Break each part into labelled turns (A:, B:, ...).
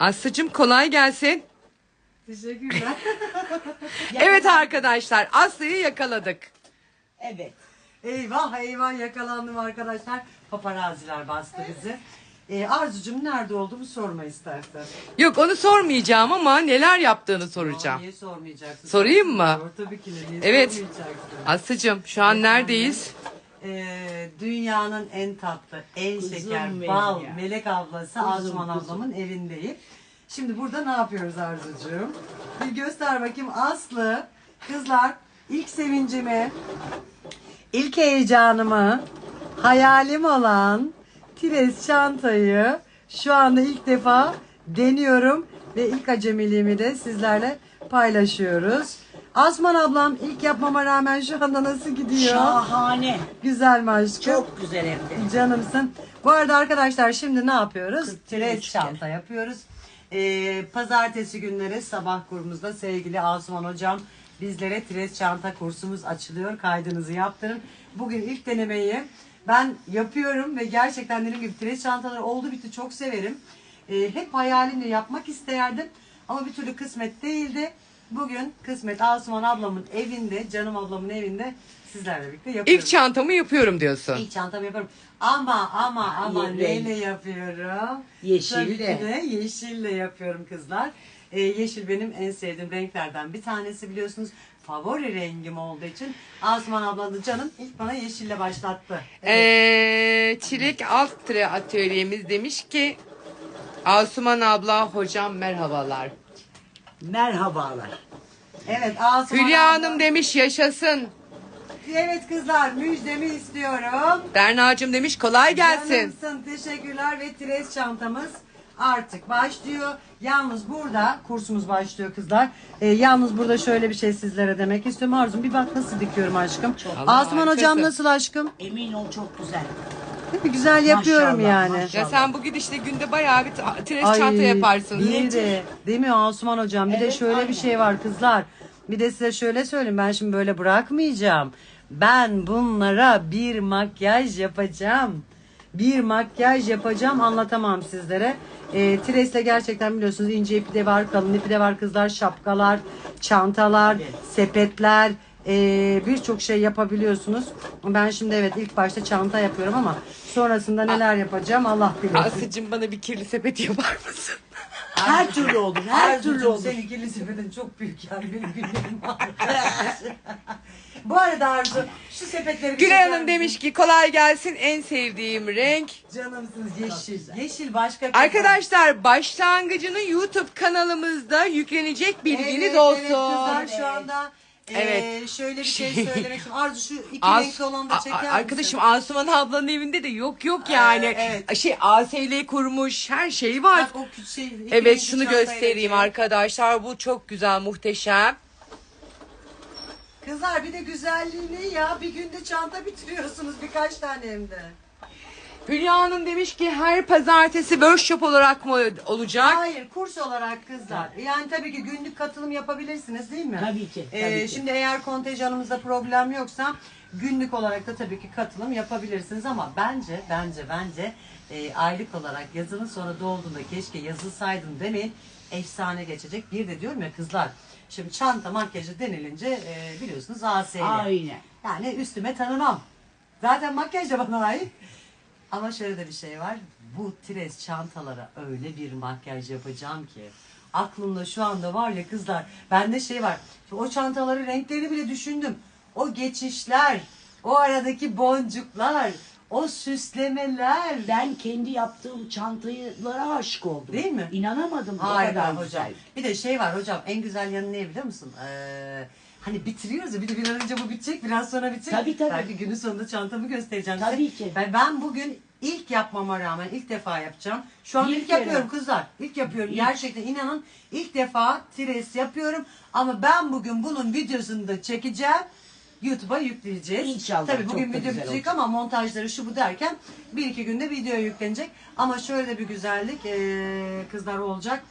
A: Aslıcığım kolay gelsin.
B: Teşekkürler.
A: Evet arkadaşlar Aslı'yı yakaladık.
C: Evet.
B: eyvah eyvah yakalandım arkadaşlar. Paparaziler bastı bizi. Ee, Arzucum nerede olduğumu sorma istersen.
A: Yok onu sormayacağım ama neler yaptığını
B: Aa,
A: soracağım.
B: niye sormayacaksın?
A: Sorayım mı?
B: Sor tabii ki de niye
A: Evet.
B: sormayacaksın?
A: Aslıcığım şu an neredeyiz?
B: Ee, dünyanın en tatlı, en
C: Kuzum
B: şeker,
C: benim
B: bal,
C: ya.
B: melek ablası Asuman
C: kuzum.
B: ablamın evindeyim. Şimdi burada ne yapıyoruz Arzucuğum? Bir göster bakayım Aslı. Kızlar ilk sevincimi, ilk heyecanımı, hayalim olan Tires çantayı şu anda ilk defa deniyorum ve ilk acemiliğimi de sizlerle paylaşıyoruz. Asman ablam ilk yapmama rağmen şu anda nasıl gidiyor?
C: Şahane.
B: Güzel mi aşkım?
C: Çok güzel hem de.
B: Canımsın. Bu arada arkadaşlar şimdi ne yapıyoruz? Tres çanta yapıyoruz. Ee, pazartesi günleri sabah kurumuzda sevgili Asuman hocam bizlere tres çanta kursumuz açılıyor. Kaydınızı yaptırın. Bugün ilk denemeyi ben yapıyorum ve gerçekten dediğim gibi tres çantaları oldu bitti çok severim. Ee, hep hayalimle yapmak isterdim ama bir türlü kısmet değildi. Bugün kısmet Asuman ablamın evinde, canım ablamın evinde sizlerle birlikte yapıyoruz.
A: İlk çantamı yapıyorum diyorsun.
B: İlk çantamı yaparım. Ama ama ama
C: Renk.
B: neyle yapıyorum?
C: Yeşille.
B: Tabii ki de yeşille yapıyorum kızlar. Ee, yeşil benim en sevdiğim renklerden bir tanesi biliyorsunuz. Favori rengim olduğu için Asuman abla da canım ilk bana yeşille başlattı.
A: Ee, Çilek Alt Tire Atölyemiz demiş ki Asuman abla hocam merhabalar.
C: Merhabalar.
B: Evet Asuman
A: Hülya Hanım demiş yaşasın.
B: Evet kızlar müjdemi istiyorum.
A: Berna'cığım demiş kolay gelsin.
B: Canımsın teşekkürler ve tres çantamız artık başlıyor. Yalnız burada kursumuz başlıyor kızlar. Ee, yalnız burada şöyle bir şey sizlere demek istiyorum. Arzum bir bak nasıl dikiyorum aşkım.
A: Allah
B: Asuman hocam nasıl aşkım?
C: Emin ol çok güzel.
B: Değil mi? Güzel yapıyorum
C: Maşallah,
B: yani.
C: maşallah.
A: Ya sen bu gidişle günde bayağı bir ta- tres
B: Ay,
A: çanta yaparsın.
B: Bir de değil mi Asuman hocam? Bir de
C: Evet,
B: şöyle bir
C: aynen.
B: şey var kızlar. Bir de size şöyle söyleyeyim ben şimdi böyle bırakmayacağım. Ben bunlara bir makyaj yapacağım. Bir makyaj yapacağım anlatamam sizlere. E, Tres'le gerçekten biliyorsunuz ince ipi de var, kalın ipi de var kızlar. Şapkalar, çantalar,
C: Evet.
B: sepetler, e, birçok şey yapabiliyorsunuz. Ben şimdi evet ilk başta çanta yapıyorum ama sonrasında neler yapacağım Allah bilir.
A: Aslıcığım bana bir kirli sepet yapar mısın?
C: Her türlü olur. Her türlü olur.
B: Senin kirli sepetin çok büyük yani benim günlerim var. Bu arada Arzu şu sepetleri
A: Gülay Hanım demiş ki kolay gelsin en sevdiğim renk.
B: Canımsınız yeşil. Yeşil başka
A: Arkadaşlar başlangıcını YouTube kanalımızda yüklenecek bilginiz
B: Evet,
A: olsun.
B: Evet kızlar şu anda
A: Evet.
B: evet. şöyle bir şey söylemek istiyorum. Arzu şu iki
A: As-
B: renkli olanı da
A: A-
B: çeker
A: a-
B: misin?
A: Arkadaşım Asuman ablanın evinde de yok yok yani.
B: Ee, evet.
A: Şey ASL kurmuş her şey var.
B: Bak o küçük şey. iki
A: Evet şunu
B: çantayla
A: göstereyim
B: çek.
A: arkadaşlar. Bu çok güzel muhteşem.
B: Kızlar bir de güzelliğini ya bir günde çanta bitiriyorsunuz birkaç tane hem de.
A: Hülya Hanım demiş ki her pazartesi workshop olarak mı olacak?
B: Hayır kurs olarak kızlar. Yani tabii ki günlük katılım yapabilirsiniz değil mi?
C: Tabii ki,
B: Ee,
C: tabii ki.
B: Şimdi eğer kontenjanımızda problem yoksa günlük olarak da tabii ki katılım yapabilirsiniz ama bence bence bence e, aylık olarak yazının sonra dolduğunda keşke yazılsaydım demeyin efsane geçecek. Bir de diyorum ya kızlar şimdi çanta makyajı denilince e, biliyorsunuz ASL.
C: Aynen.
B: Yani üstüme tanımam. Zaten makyaj da bana ait. Ama şöyle de bir şey var. Bu tres çantalara öyle bir makyaj yapacağım ki. Aklımda şu anda var ya kızlar. Bende şey var. O çantaların renklerini bile düşündüm. O geçişler, o aradaki boncuklar, o süslemeler.
C: Ben kendi yaptığım çantalara aşık oldum.
B: Değil mi?
C: İnanamadım. o kadar
B: hocam.
C: güzel.
B: Bir de şey var hocam en güzel yanı ne biliyor musun? Ee, hani bitiriyoruz ya bir de bir an önce bu bitecek biraz sonra bitecek.
C: Tabii, tabii.
B: Belki günün sonunda çantamı göstereceğim size.
C: Tabii ki.
B: Ben, ben bugün ilk yapmama rağmen ilk defa yapacağım. Şu an
C: İlk
B: ilk, yapıyorum kızlar. İlk yapıyorum.
C: İlk.
B: Gerçekten inanın ilk defa tres yapıyorum. Ama ben bugün bunun videosunu da çekeceğim. YouTube'a yükleyeceğiz.
C: İnşallah,
B: Tabii bugün video bitecek ama montajları şu bu derken bir iki günde video yüklenecek. Ama şöyle bir güzellik ee, kızlar olacak.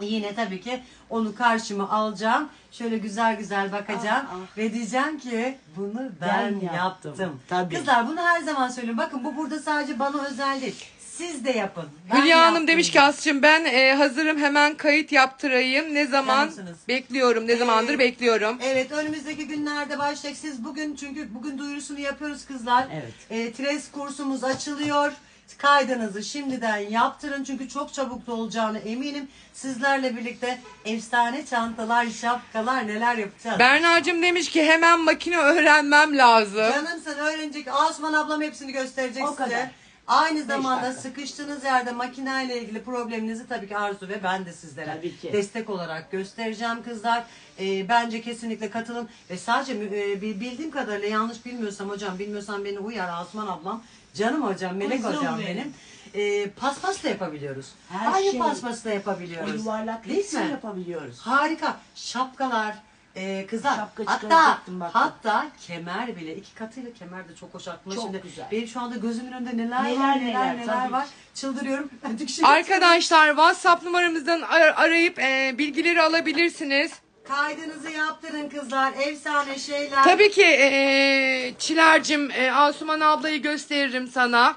B: Yine tabii ki onu karşıma alacağım. Şöyle güzel güzel bakacağım.
C: Ah, ah.
B: Ve diyeceğim ki bunu ben,
C: Ben
B: yaptım.
C: yaptım. Tabii.
B: Kızlar bunu her zaman söylüyorum. Bakın bu burada sadece bana özel değil. Siz de yapın. Ben
A: Hülya Hanım demiş ki Aslı'cığım ben e, hazırım hemen kayıt yaptırayım. Ne zaman? Bekliyorum. Ne zamandır
B: Evet.
A: bekliyorum.
B: Evet önümüzdeki günlerde başlayacak. Siz bugün çünkü bugün duyurusunu yapıyoruz kızlar.
C: Evet.
B: E, Tres kursumuz açılıyor. Kaydınızı şimdiden yaptırın çünkü çok çabuk da olacağını eminim. Sizlerle birlikte efsane çantalar, şapkalar neler yapacağız.
A: Berna'cığım demiş ki hemen makine öğrenmem lazım.
B: Canım sen öğrenecek. Asuman ablam hepsini gösterecek
C: O
B: size.
C: kadar.
B: Aynı zamanda
C: dakika.
B: sıkıştığınız yerde makineyle ilgili probleminizi tabii ki Arzu ve ben de sizlere
C: Tabii ki.
B: destek olarak göstereceğim kızlar. Ee, bence kesinlikle katılın ve sadece e, bi- bildiğim kadarıyla yanlış bilmiyorsam hocam bilmiyorsam beni uyar Asuman ablam. Canım hocam, Melek
C: Kuzum
B: hocam
C: benim.
B: benim. Ee, paspas da yapabiliyoruz.
C: Her
B: Banyo
C: şey.
B: paspası da
C: O
B: yapabiliyoruz.
C: yuvarlak
B: Değil
C: resim
B: mi?
C: yapabiliyoruz.
B: Harika. Şapkalar, e, kızlar.
C: Şapka
B: hatta
C: çıkaracaktım bak.
B: hatta kemer bile iki katıyla kemer de çok hoş aklıma
C: Çok
B: şimdi.
C: güzel.
B: Benim şu anda gözümün önünde neler,
C: Neler,
B: var neler neler,
C: neler, tabii
B: var. Çıldırıyorum. Şey-
A: Arkadaşlar WhatsApp numaramızdan ar- arayıp e, bilgileri alabilirsiniz.
B: Kaydınızı yaptırın kızlar. Efsane şeyler.
A: Tabii ki e, Çiler'cim e, Asuman ablayı gösteririm sana.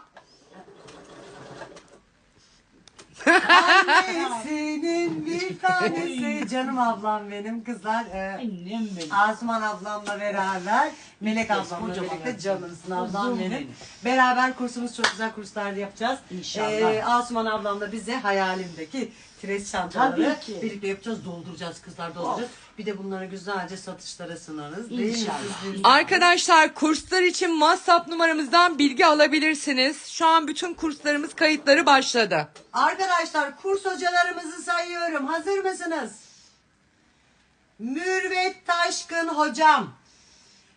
B: Annesinin bir tanesi. Canım ablam benim kızlar. Ee,
C: Annem benim.
B: Asuman ablamla beraber, Melek ablamla
C: kocaman
B: birlikte
C: ablam.
B: canımsın ablam
C: Kuzum
B: benim.
C: benim.
B: Beraber kursumuz çok güzel kurslar yapacağız.
C: İnşallah.
B: Ee, Asuman ablamla bize hayalimdeki tres çantaları
C: Tabii ki.
B: Birlikte yapacağız. Dolduracağız kızlar dolduracağız. Bir de bunları güzelce satışlara sunarız. Değil mi?
C: İnşallah.
B: Siz de-
A: Arkadaşlar kurslar için WhatsApp numaramızdan bilgi alabilirsiniz. Şu an bütün kurslarımız kayıtları başladı.
B: Arkadaşlar kurs hocalarımızı sayıyorum. Hazır mısınız? Mürvet Taşkın hocam.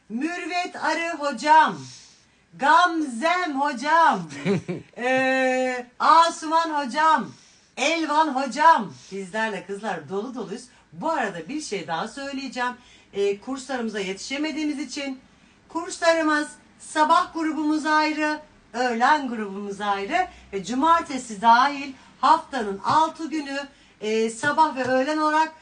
B: Mürvet Arı hocam. Gamzem hocam. Ee, Asuman hocam. Elvan hocam. Bizlerle kızlar dolu doluyuz. Bu arada bir şey daha söyleyeceğim. Ee, kurslarımıza yetişemediğimiz için kurslarımız sabah grubumuz ayrı, öğlen grubumuz ayrı ve cumartesi dahil haftanın 6 günü e, sabah ve öğlen olarak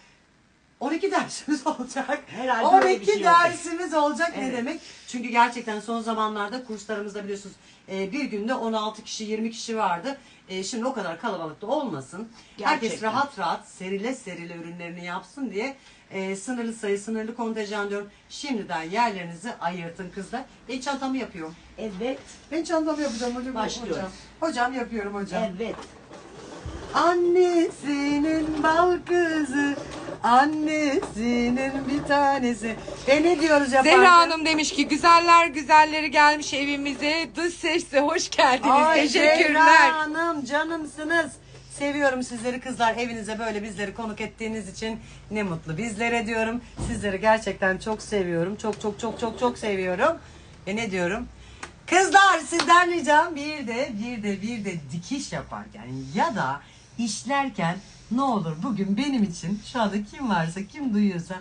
B: 12 dersimiz olacak.
C: Herhalde öyle bir
B: 12
C: şey
B: dersimiz olacak ne
C: Evet.
B: demek? Çünkü gerçekten son zamanlarda kurslarımızda biliyorsunuz e, bir günde 16 kişi 20 kişi vardı. E, şimdi o kadar kalabalık da olmasın. Herkes
C: Gerçekten.
B: rahat rahat serile serile ürünlerini yapsın diye e, sınırlı sayı sınırlı kontenjan diyorum. Şimdiden yerlerinizi ayırtın kızlar. Ben çantamı yapıyorum.
C: Evet.
B: Ben çantamı yapacağım hocam.
C: Başlıyoruz.
B: Hocam, hocam yapıyorum hocam.
C: Evet.
B: Annesinin bal kızı, annesinin bir tanesi. E ne diyoruz yaparken?
A: Zehra Hanım demiş ki güzeller güzelleri gelmiş evimize. Dış sesle hoş geldiniz.
B: Ay
A: Teşekkürler.
B: Zehra Hanım canımsınız. Seviyorum sizleri kızlar evinize böyle bizleri konuk ettiğiniz için ne mutlu bizlere diyorum. Sizleri gerçekten çok seviyorum. Çok çok çok çok çok seviyorum. E ne diyorum? Kızlar sizden ricam bir de bir de bir de dikiş yaparken ya da işlerken ne olur bugün benim için şu anda kim varsa kim duyuyorsa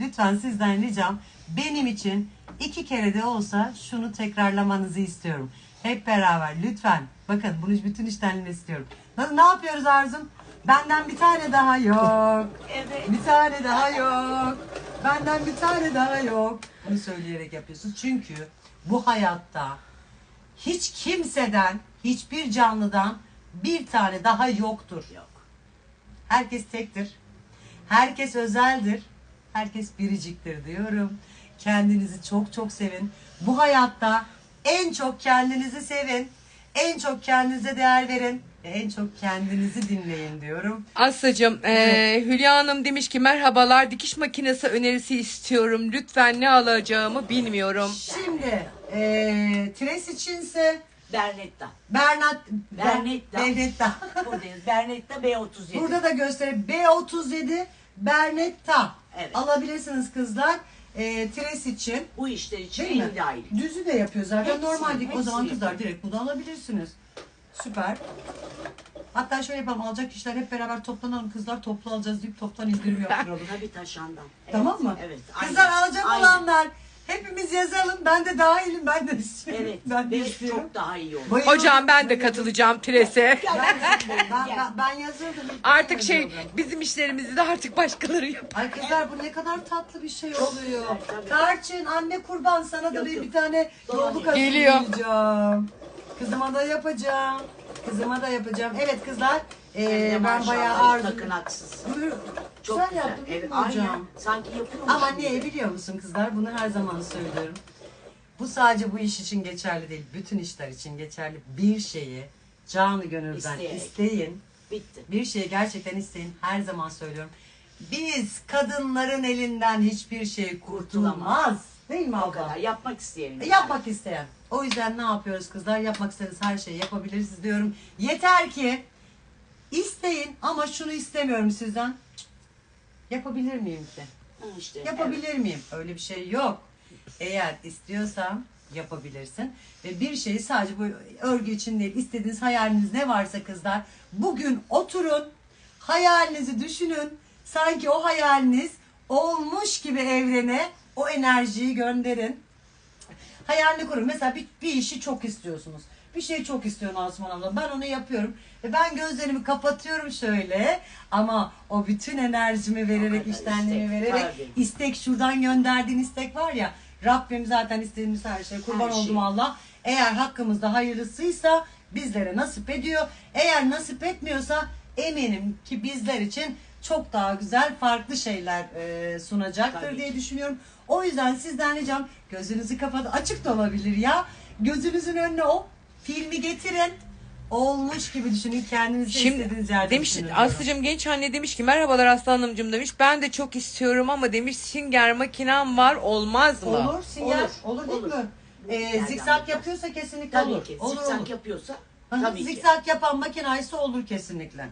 B: lütfen sizden ricam benim için iki kere de olsa şunu tekrarlamanızı istiyorum. Hep beraber lütfen. Bakın bunu bütün işten istiyorum. Ne, ne yapıyoruz Arzum? Benden bir tane daha yok.
C: Evet.
B: Bir tane daha yok. Benden bir tane daha yok. Bunu söyleyerek yapıyorsunuz. Çünkü bu hayatta hiç kimseden, hiçbir canlıdan bir tane daha yoktur.
C: Yok.
B: Herkes tektir. Herkes özeldir. Herkes biriciktir diyorum. Kendinizi çok çok sevin. Bu hayatta en çok kendinizi sevin. En çok kendinize değer verin. Ve en çok kendinizi dinleyin diyorum.
A: Aslıcığım e, Hülya Hanım demiş ki merhabalar dikiş makinesi önerisi istiyorum. Lütfen ne alacağımı bilmiyorum.
B: Şimdi eee Tres içinse
C: Bernetta.
B: Bernat
C: Bernetta.
B: Bernetta.
C: Buradayız. Bernetta B37.
B: Burada da gösterir. B37 Bernetta.
C: Evet.
B: Alabilirsiniz kızlar. Eee Tres için.
C: Bu işler için
B: Değil mi?
C: dahil.
B: Düzü de yapıyor zaten.
C: Hepsini,
B: Normal dik. O zaman kızlar direkt bunu alabilirsiniz. Süper. Hatta şöyle yapalım. Alacak kişiler hep beraber toplanalım. Kızlar toplu alacağız deyip toptan indirim yaptıralım.
C: Tabii taşandan. Evet,
B: tamam mı?
C: Evet.
B: Kızlar
C: aynen,
B: alacak
C: aynen.
B: olanlar hepimiz yazalım. Ben de dahilim. Ben de istiyorum.
C: Evet.
B: Ben de
C: ve
B: istiyorum.
C: çok daha iyi olur.
B: Bayılıyorum.
A: Hocam ben de katılacağım Tres'e.
B: Ben, ben, ben, ben yazırdım.
A: Artık şey bizim işlerimizi de artık başkaları yapar.
B: Ay kızlar bu ne kadar tatlı bir şey oluyor. Tarçın anne kurban sana da
C: Yok,
B: bir,
C: yok.
B: bir tane yolluk
A: Geliyor.
B: hazırlayacağım. Kızıma da yapacağım. kızıma da yapacağım. Evet kızlar e,
C: de
B: ben bayağı arzu.
C: Takınaksız.
B: Buyur.
C: Çok
B: Güzel
C: güzel.
B: yaptın değil
C: aynen.
B: hocam?
C: Sanki yapıyormuş
B: Ama
C: gibi.
B: niye biliyor musun kızlar? Bunu her zaman söylüyorum. Bu sadece bu iş için geçerli değil. Bütün işler için geçerli. Bir şeyi canı gönülden
C: İsteyerek.
B: isteyin.
C: Bitti.
B: Bir şeyi gerçekten isteyin. Her zaman söylüyorum. Biz kadınların elinden hiçbir şey kurtulmaz. Değil mi
C: O
B: abla?
C: kadar. Yapmak isteyelim.
B: E, Yapmak isteyen. O yüzden ne yapıyoruz kızlar? Yapmak istediğiniz her şeyi yapabilirsiniz diyorum. Yeter ki isteyin ama şunu istemiyorum sizden. Yapabilir miyim ki?
C: Ha, işte,
B: Yapabilir miyim? Öyle bir şey yok. Eğer istiyorsan yapabilirsin. Ve bir şeyi sadece bu örgü için değil, istediğiniz hayaliniz ne varsa kızlar, bugün oturun, hayalinizi düşünün. Sanki o hayaliniz olmuş gibi evrene o enerjiyi gönderin. Hayalini kurun. Mesela bir, bir işi çok istiyorsunuz. Bir şeyi çok istiyorsun Asuman abla. Ben onu yapıyorum. Ve ben gözlerimi kapatıyorum şöyle. Ama o bütün enerjimi vererek, iştenliğimi
C: istek,
B: vererek
C: tabii.
B: istek şuradan gönderdiğin istek var ya. Rabbim zaten istediğimiz her şey. Kurban
C: Her şey.
B: oldum Allah. Eğer hakkımızda hayırlısıysa bizlere nasip ediyor. Eğer nasip etmiyorsa eminim ki bizler için çok daha güzel farklı şeyler e, sunacaktır
C: Tabii
B: diye
C: ki.
B: düşünüyorum. O yüzden sizden ricam gözünüzü kapatın. Açık da olabilir ya. Gözünüzün önüne o filmi getirin. Olmuş gibi düşünün. Kendinizi
A: Şimdi
B: istediğiniz yerde
A: demiş
B: düşünün.
A: Aslıcığım genç anne demiş ki merhabalar Aslı Hanımcığım demiş. Ben de çok istiyorum ama demiş Singer makinem var olmaz mı?
B: Olur, sinyal. Olur,
C: Olur,
B: değil
C: olur.
B: mi? Ee, zikzak yapıyorsa kesinlikle
C: Tabii
B: olur.
C: ki.
B: Olur,
C: Zikzak
B: olur.
C: yapıyorsa
B: Hı hı,
C: tabii ki.
B: Zikzak yapan makinaysa olur kesinlikle.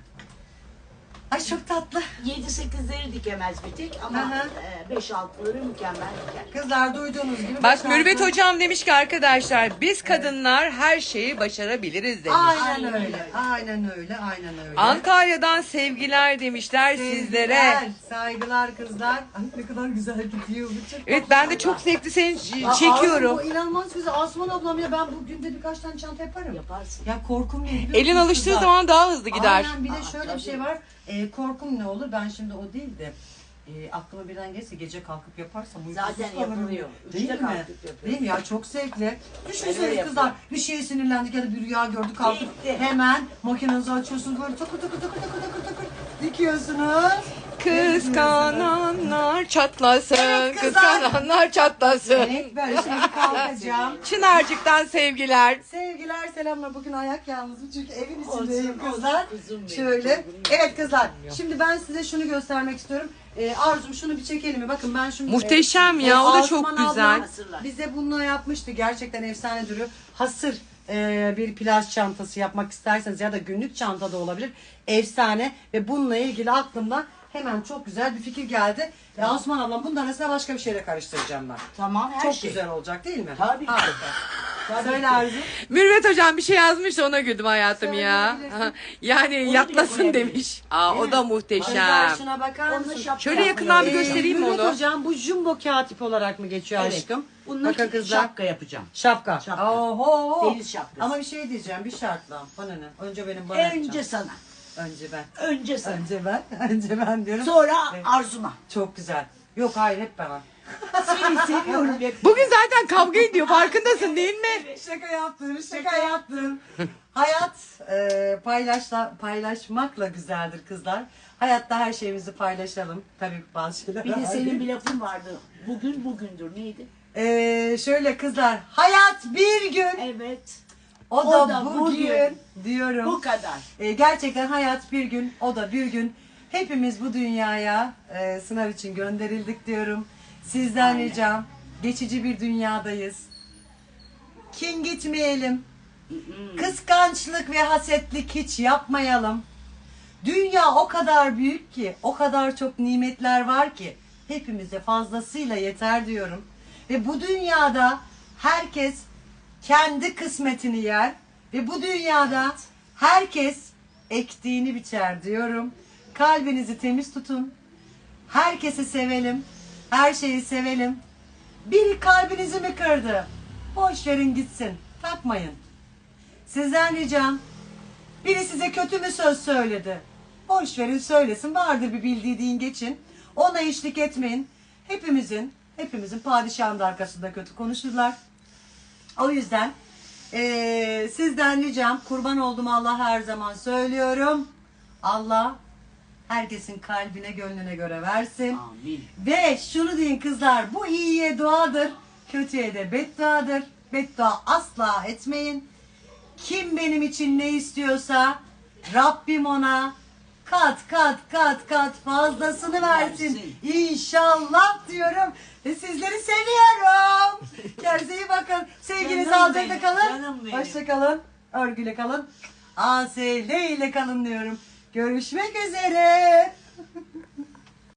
B: Ay çok tatlı.
C: 7-8'leri dikemez bir tek ama
B: hı.
C: e, 5-6'ları mükemmel diker.
B: Kızlar duyduğunuz gibi.
A: Bak
B: beş
A: Mürvet
B: altı-
A: hocam demiş ki arkadaşlar biz kadınlar her şeyi başarabiliriz demiş.
B: Aynen
C: Aynen
B: öyle.
C: öyle.
B: Aynen öyle. Aynen öyle.
A: Antalya'dan sevgiler demişler sizlere.
B: Sevgiler, Saygılar kızlar. Ay ne kadar güzel gidiyor bu çok
A: Evet ben de çok zevkli seni çekiyorum.
B: Bu inanılmaz güzel. Asuman ablam ya ben bu günde birkaç tane çanta yaparım.
C: Yaparsın.
B: Ya korkum ne biliyor
A: Elin
B: musunuz
A: alıştığı
B: kızlar?
A: zaman daha hızlı gider.
B: Aynen bir de
C: Aa,
B: şöyle bir şey var. Ee, korkum ne olur? Ben şimdi o değil de e, aklıma birden gelse gece kalkıp yaparsam uykusuz
C: Zaten
B: kalırım.
C: yapılıyor.
B: Değil
C: Üçte
B: mi?
C: kalkıp.
B: Değil mi ya? Çok zevkli.
C: Öyle
B: kızlar bir şeye sinirlendik ya da bir rüya gördük kalkıp
C: Bitti.
B: hemen makinenizi açıyorsunuz böyle takır takır takır takır takır takır dikiyorsunuz.
A: Kıskananlar çatlasın,
B: Evet, kızlar.
A: kıskananlar çatlasın.
B: Evet böyle şimdi kalkacağım.
A: Çınarcık'tan sevgiler.
B: Sevgiler selamlar. Bugün ayak yalnızım çünkü evin içindeyim
C: olsun,
B: kızlar.
C: benim,
B: Şöyle.
C: benim.
B: Evet kızlar. Şimdi ben size şunu göstermek istiyorum. Ee, Arzum şunu bir çekelim mi? Bakın ben şimdi...
A: Muhteşem
B: e,
A: ya, o da
B: Asuman
A: çok güzel.
B: Bize bunu yapmıştı. Gerçekten efsane duruyor. Hasır e, bir plaj çantası yapmak isterseniz ya da günlük çanta da olabilir. Efsane ve bununla ilgili aklımda hemen çok güzel bir fikir geldi. E, Asuman ablam bunun arasına başka bir şeyle karıştıracağım ben.
C: Tamam her
B: çok
C: şey.
B: güzel olacak değil mi?
C: Tabii ki.
B: Harika.
C: Tabii
B: Söyle
C: ki.
B: Arzu.
A: Mürvet hocam bir şey yazmış da ona güldüm hayatım ya. Yani
C: Onu
A: yatlasın demiş. Aa o da muhteşem.
B: Şuna bakar mısın?
C: şapka
A: Şöyle yakından bir
C: yapıyorum.
A: göstereyim mi
B: Mürvet
A: onu?
B: hocam bu jumbo katip olarak mı geçiyor
C: Evet.
B: aşkım?
C: Bununla
B: Bakın kızlar.
C: şapka yapacağım.
B: Şapka.
C: Şapka.
B: Oho.
C: Deniz şapkası.
B: Ama bir şey diyeceğim bir şartla. Bana ne? Önce benim bana
C: Önce
B: yapacağım.
C: sana.
B: Önce ben.
C: Önce sana.
B: Önce ben. Önce ben diyorum.
C: Sonra
B: Evet.
C: arzuma.
B: Çok güzel. Yok hayır hep bana.
C: Seni seviyorum hep.
A: Bugün zaten kavga ediyor farkındasın değil mi?
B: Şaka yaptım, şaka yaptım. Hayat e, paylaşla paylaşmakla güzeldir kızlar. Hayatta her şeyimizi paylaşalım. Tabii bazı şeyler
C: Bir de senin bir lafın vardı. Bugün bugündür neydi?
B: E, şöyle kızlar, hayat bir gün,
C: Evet.
B: O,
C: O
B: da,
C: da
B: bugün,
C: bugün.
B: diyorum.
C: Bu kadar.
B: E, gerçekten hayat bir gün, o da bir gün. Hepimiz bu dünyaya e, sınav için gönderildik diyorum. Sizden
C: Aynen.
B: ricam, geçici bir dünyadayız. Kin gitmeyelim. Kıskançlık ve hasetlik hiç yapmayalım. Dünya o kadar büyük ki, o kadar çok nimetler var ki hepimize fazlasıyla yeter diyorum. Ve bu dünyada herkes kendi kısmetini yer ve bu dünyada herkes ektiğini biçer diyorum. Kalbinizi temiz tutun. Herkesi sevelim. Her şeyi sevelim. Biri kalbinizi mi kırdı? Boş verin gitsin. Takmayın. Sizden ricam biri size kötü mü söz söyledi? Boş verin söylesin. Vardır bir bildiği deyin geçin. Ona eşlik etmeyin. Hepimizin, hepimizin padişahın da arkasında kötü konuşurlar. O yüzden Ee, sizden ricam kurban oldum Allah her zaman söylüyorum. Allah herkesin kalbine gönlüne göre versin.
C: Amin.
B: Ve şunu deyin kızlar bu iyiye duadır, kötüye de bedduadır. Beddua asla etmeyin. Kim benim için ne istiyorsa Rabbim ona kat kat kat kat fazlasını
C: versin.
B: İnşallah diyorum. Ve sizleri seviyorum. Kendinize iyi bakın. Sevgili
C: Canım
B: sağlıcakla
C: benim,
B: kalın.
C: canım benim.
B: Hoşça kalın. Örgüyle kalın. ASL ile kalın diyorum. Görüşmek üzere.